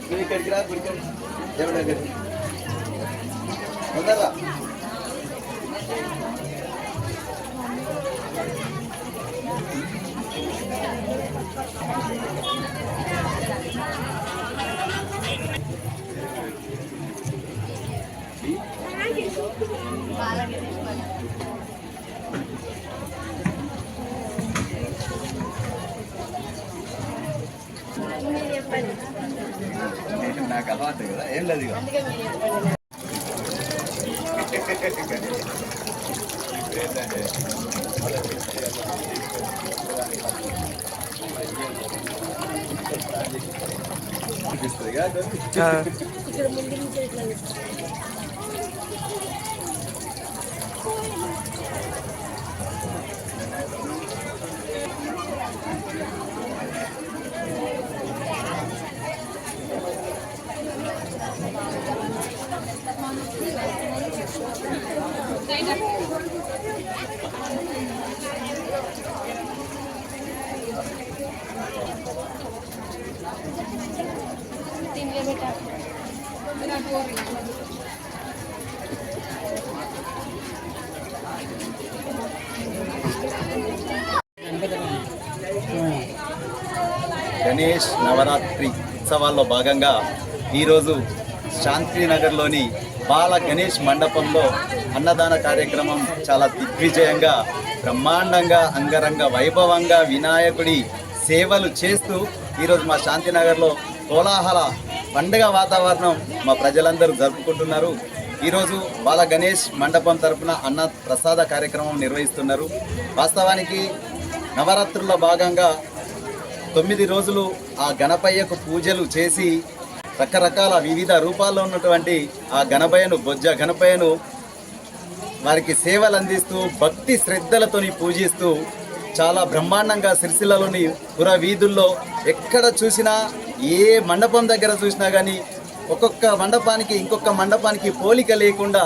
నువ్వు ఇక్కడికి రా గుడికి దేవుడి దగ్గరికి నాకు అలవాటు కదా. ఏం లేదు ఇక్కడ ముందు నుంచి గణేష్ నవరాత్రి ఉత్సవాల్లో భాగంగా ఈరోజు శాంతినగర్లోని బాల గణేష్ మండపంలో అన్నదాన కార్యక్రమం చాలా దిగ్విజయంగా బ్రహ్మాండంగా అంగరంగ వైభవంగా వినాయకుడి సేవలు చేస్తూ ఈరోజు మా శాంతినగర్లో కోలాహల పండగ వాతావరణం మా ప్రజలందరూ జరుపుకుంటున్నారు. ఈరోజు బాల గణేష్ మండపం తరపున అన్న ప్రసాద కార్యక్రమం నిర్వహిస్తున్నారు. వాస్తవానికి నవరాత్రుల్లో భాగంగా తొమ్మిది రోజులు ఆ గణపయ్యకు పూజలు చేసి రకరకాల వివిధ రూపాల్లో ఉన్నటువంటి ఆ గణపయ్యను బొజ్జ గణపయ్యను వారికి సేవలు అందిస్తూ భక్తి శ్రద్ధలతోని పూజిస్తూ చాలా బ్రహ్మాండంగా సిరిసిల్లలోని పుర వీధుల్లో ఎక్కడ చూసినా ఏ మండపం దగ్గర చూసినా కానీ ఒక్కొక్క మండపానికి ఇంకొక మండపానికి పోలిక లేకుండా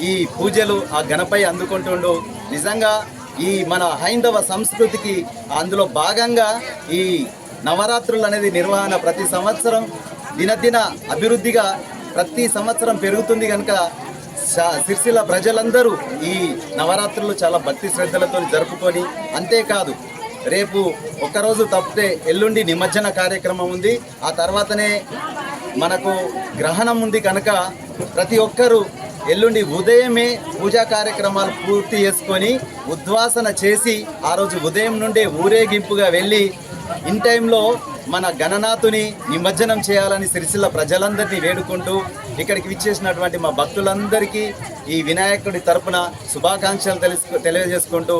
ఈ పూజలు ఆ గణపయ్య అందుకుంటుండు. నిజంగా ఈ మన హైందవ సంస్కృతికి అందులో భాగంగా ఈ నవరాత్రులు అనేది నిర్వహణ ప్రతి సంవత్సరం దినదిన అభివృద్ధిగా ప్రతి సంవత్సరం పెరుగుతుంది కనుక శా- సిరిసిల్ల ప్రజలందరూ ఈ నవరాత్రులు చాలా భక్తి శ్రద్ధలతో జరుపుకొని అంతేకాదు రేపు ఒక్కరోజు తప్పితే ఎల్లుండి నిమజ్జన కార్యక్రమం ఉంది. ఆ తర్వాతనే మనకు గ్రహణం ఉంది కనుక ప్రతి ఒక్కరూ ఎల్లుండి ఉదయమే పూజా కార్యక్రమాలు పూర్తి చేసుకొని ఉద్వాసన చేసి ఆ రోజు ఉదయం నుండే ఊరేగింపుగా వెళ్ళి ఇన్ టైంలో మన గణనాథుని నిమజ్జనం చేయాలని సిరిసిల్ల ప్రజలందరినీ వేడుకుంటూ ఇక్కడికి విచ్చేసినటువంటి మా భక్తులందరికీ ఈ వినాయకుడి తరపున శుభాకాంక్షలు తెలుసు తెలియజేసుకుంటూ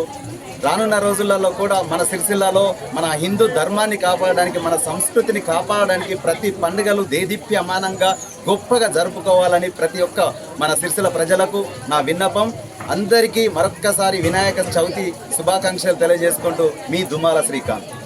రానున్న రోజులలో కూడా మన సిరిసిల్లలో మన హిందూ ధర్మాన్ని కాపాడడానికి మన సంస్కృతిని కాపాడడానికి ప్రతి పండుగలు దేదీప్యమానంగా గొప్పగా జరుపుకోవాలని ప్రతి ఒక్క మన సిరిసిల్ల ప్రజలకు నా విన్నపం. అందరికీ మరొక్కసారి వినాయక చవితి శుభాకాంక్షలు తెలియజేసుకుంటూ మీ దుమాల శ్రీకాంత్.